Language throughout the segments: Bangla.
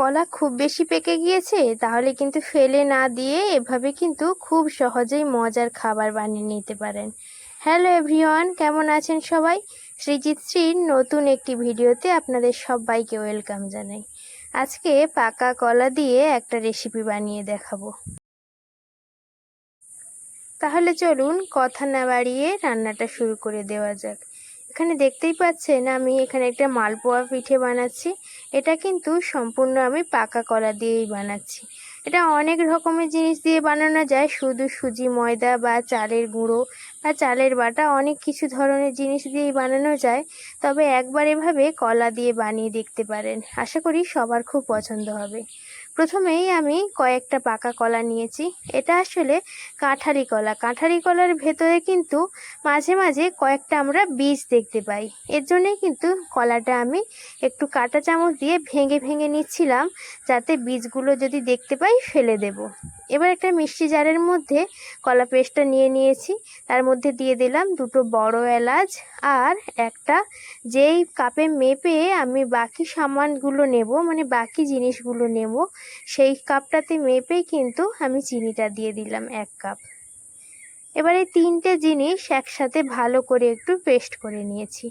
কলা খুব বেশি পেকে গিয়েছে, তাহলে কিন্তু ফেলে না দিয়ে এভাবে কিন্তু খুব সহজেই মজার খাবার বানিয়ে নিতে পারেন। হ্যালো এভরিওয়ান কেমন আছেন সবাই? সৃজিত শ্রীর নতুন একটি ভিডিওতে আপনাদের সবাইকে ওয়েলকাম জানাই। আজকে পাকা কলা দিয়ে একটা রেসিপি বানিয়ে দেখাবো। তাহলে চলুন কথা না বাড়িয়ে রান্নাটা শুরু করে দেওয়া যাক। এখানে দেখতেই পাচ্ছেন আমি এখানে একটা মালপোয়া পিঠে বানাচ্ছি। এটা কিন্তু সম্পূর্ণ আমি পাকা কলা দিয়েই বানাচ্ছি। এটা অনেক রকমের জিনিস দিয়ে বানানো যায়। শুধু সুজি ময়দা বা চালের গুঁড়ো বা চালের বাটা অনেক কিছু ধরনের জিনিস দিয়েই বানানো যায়, তবে একবার এভাবে কলা দিয়ে বানিয়ে দেখতে পারেন। আশা করি সবার খুব পছন্দ হবে। প্রথমেই আমি কয়েকটা পাকা কলা নিয়েছি। এটা আসলে কাঁঠারি কলা। কাঁঠারি কলার ভেতরে কিন্তু মাঝে মাঝে কয়েকটা আমরা বীজ দেখতে পাই। এর জন্যই কিন্তু কলাটা আমি একটু কাঁটা চামচ দিয়ে ভেঙে ভেঙে নিচ্ছিলাম, যাতে বীজগুলো যদি দেখতে পাই ফেলে দেব। এবার একটা মিষ্টি জারের মধ্যে কলা পেস্টটা নিয়ে নিয়েছি। তার মধ্যে দিয়ে দিলাম দুটো বড় এলাচ আর একটা যেই কাপে মেপে আমি বাকি সামানগুলো নেব মানে বাকি জিনিসগুলো নেব, সেই কাপটাতে মেপেই কিন্তু আমি চিনিটা দিয়ে দিলাম এক কাপ। এবার এই তিনটে জিনিস একসাথে ভালো করে একটু পেস্ট করে নিয়েছি।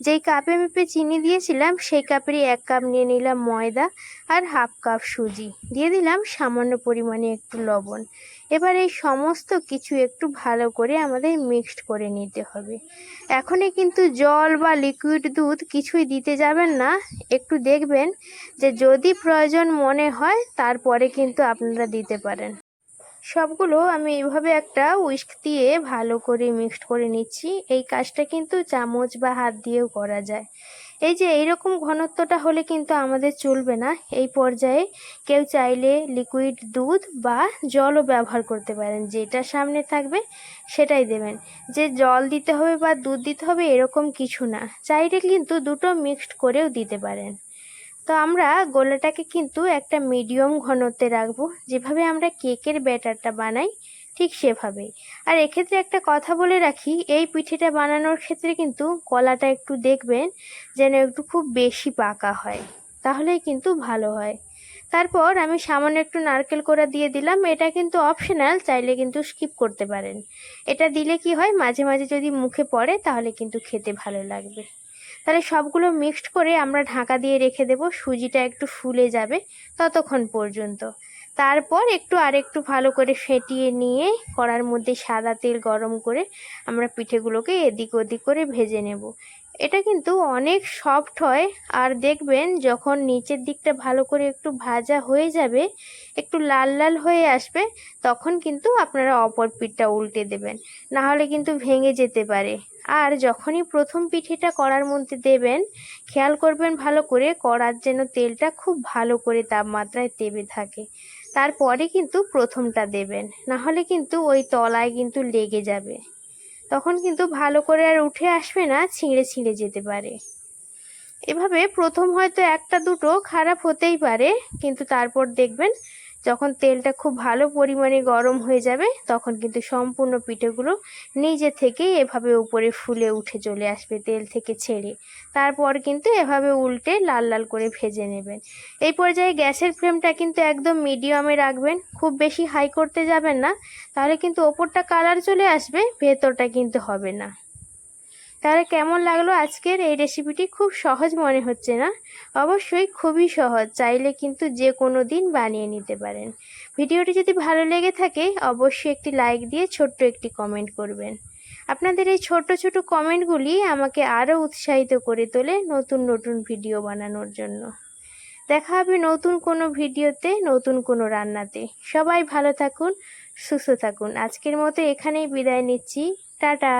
যেই কাপে মেপে চিনি দিয়েছিলাম, সেই কাপেরই এক কাপ নিয়ে নিলাম ময়দা আর হাফ কাপ সুজি। দিয়ে দিলাম সামান্য পরিমাণে একটু লবণ। এবার এই সমস্ত কিছু একটু ভালো করে আমাদের মিক্সড করে নিতে হবে। এখনই কিন্তু জল বা লিকুইড দুধ কিছুই দিতে যাবেন না। একটু দেখবেন যে যদি প্রয়োজন মনে হয়, তারপরে কিন্তু আপনারা দিতে পারেন। সবগুলো আমি এইভাবে একটা উইস্ক দিয়ে ভালো করে মিক্সড করে নিচ্ছি। এই কাজটা কিন্তু চামচ বা হাত দিয়েও করা যায়। এই যে এইরকম ঘনত্বটা হলে কিন্তু আমাদের চলবে না। এই পর্যায়ে কেউ চাইলে লিকুইড দুধ বা জলও ব্যবহার করতে পারেন। যেটা সামনে থাকবে সেটাই দেবেন। যে জল দিতে হবে বা দুধ দিতে হবে এরকম কিছু না। চাইলে কিন্তু দুটো মিক্সড করেও দিতে পারেন। তো আমরা গোলাটাকে কিন্তু একটা মিডিয়াম ঘনত্বে রাখব। যেভাবে আমরা কেকের ব্যাটারটা বানাই, ঠিক সেভাবেই। আর এক্ষেত্রে একটা কথা বলে রাখি, এই পিঠেটা বানানোর ক্ষেত্রে কিন্তু কলাটা একটু দেখবেন যেন একটু খুব বেশি পাকা হয়, তাহলেই কিন্তু ভালো হয়। তারপর আমি সামান্য একটু নারকেল কোড়া দিয়ে দিলাম, এটা কিন্তু অপশনাল চাইলে কিন্তু স্কিপ করতে পারেন। এটা দিলে কি হয়, মাঝে মাঝে যদি মুখে পড়ে, তাহলে কিন্তু খেতে ভালো লাগবে। তাহলে সবগুলো মিক্সড করে আমরা ঢাকা দিয়ে রেখে দেব, সুজিটা একটু ফুলে যাবে ততক্ষণ পর্যন্ত। তারপর একটু আর একটু ভালো করে ফেটিয়ে নিয়ে কড়ার মধ্যে সাদা তেল গরম করে আমরা পিঠেগুলোকে এদিক ওদিক করে ভেজে নেব। এটা কিন্তু অনেক সফট হয়। আর দেখবেন যখন নিচের দিকটা ভালো করে একটু ভাজা হয়ে যাবে, একটু লাল লাল হয়ে আসবে, তখন কিন্তু আপনারা অপর পিঠটা উল্টে দেবেন। না হলে কিন্তু ভেঙে যেতে পারে। আর যখনই প্রথম পিঠেটা কড়ার মধ্যে দেবেন, খেয়াল করবেন ভালো করে কড়ার যেন তেলটা খুব ভালো করে তাপমাত্রায় তেবে থাকে। তারপরে কিন্তু প্রথমটা দেবেন। না হলে কিন্তু ওই তলায় কিন্তু লেগে যাবে। তখন কিন্তু ভালো করে আর উঠে আসবে না, ছিঁড়ে ছিঁড়ে যেতে পারে। এভাবে প্রথম হয়তো একটা দুটো খারাপ হতেই পারে, কিন্তু তারপর দেখবেন যখন তেলটা খুব ভালো পরিমাণে গরম হয়ে যাবে, তখন কিন্তু সম্পূর্ণ পিঠেগুলো নিজে থেকেই এভাবে উপরে ফুলে উঠে চলে আসবে তেল থেকে ছেড়ে। তারপর কিন্তু এভাবে উল্টে লাল লাল করে ভেজে নেবেন। এই পর্যায়ে গ্যাসের ফ্লেমটা কিন্তু একদম মিডিয়ামে রাখবেন। খুব বেশি হাই করতে যাবেন না, তাহলে কিন্তু ওপরটা কালার চলে আসবে, ভেতরটা কিন্তু হবে না। তাহলে কেমন লাগল আজকের এই রেসিপিটি খুব সহজ মনে হচ্ছে না? অবশ্যই খুবই সহজ। চাইলে কিন্তু যে কোনো দিন বানিয়ে নিতে পারেন। ভিডিওটি যদি ভালো লেগে থাকে, অবশ্যই একটি লাইক দিয়ে ছোট্ট একটি কমেন্ট করবেন। আপনাদের এই ছোট ছোট কমেন্টগুলি আমাকে আরও উৎসাহিত করে তোলে নতুন নতুন ভিডিও বানানোর জন্য। দেখা হবে নতুন কোনো ভিডিওতে নতুন কোনো রান্নাতে। সবাই ভালো থাকুন, সুস্থ থাকুন। আজকের মতো এখানেই বিদায় নিচ্ছি। টাটা!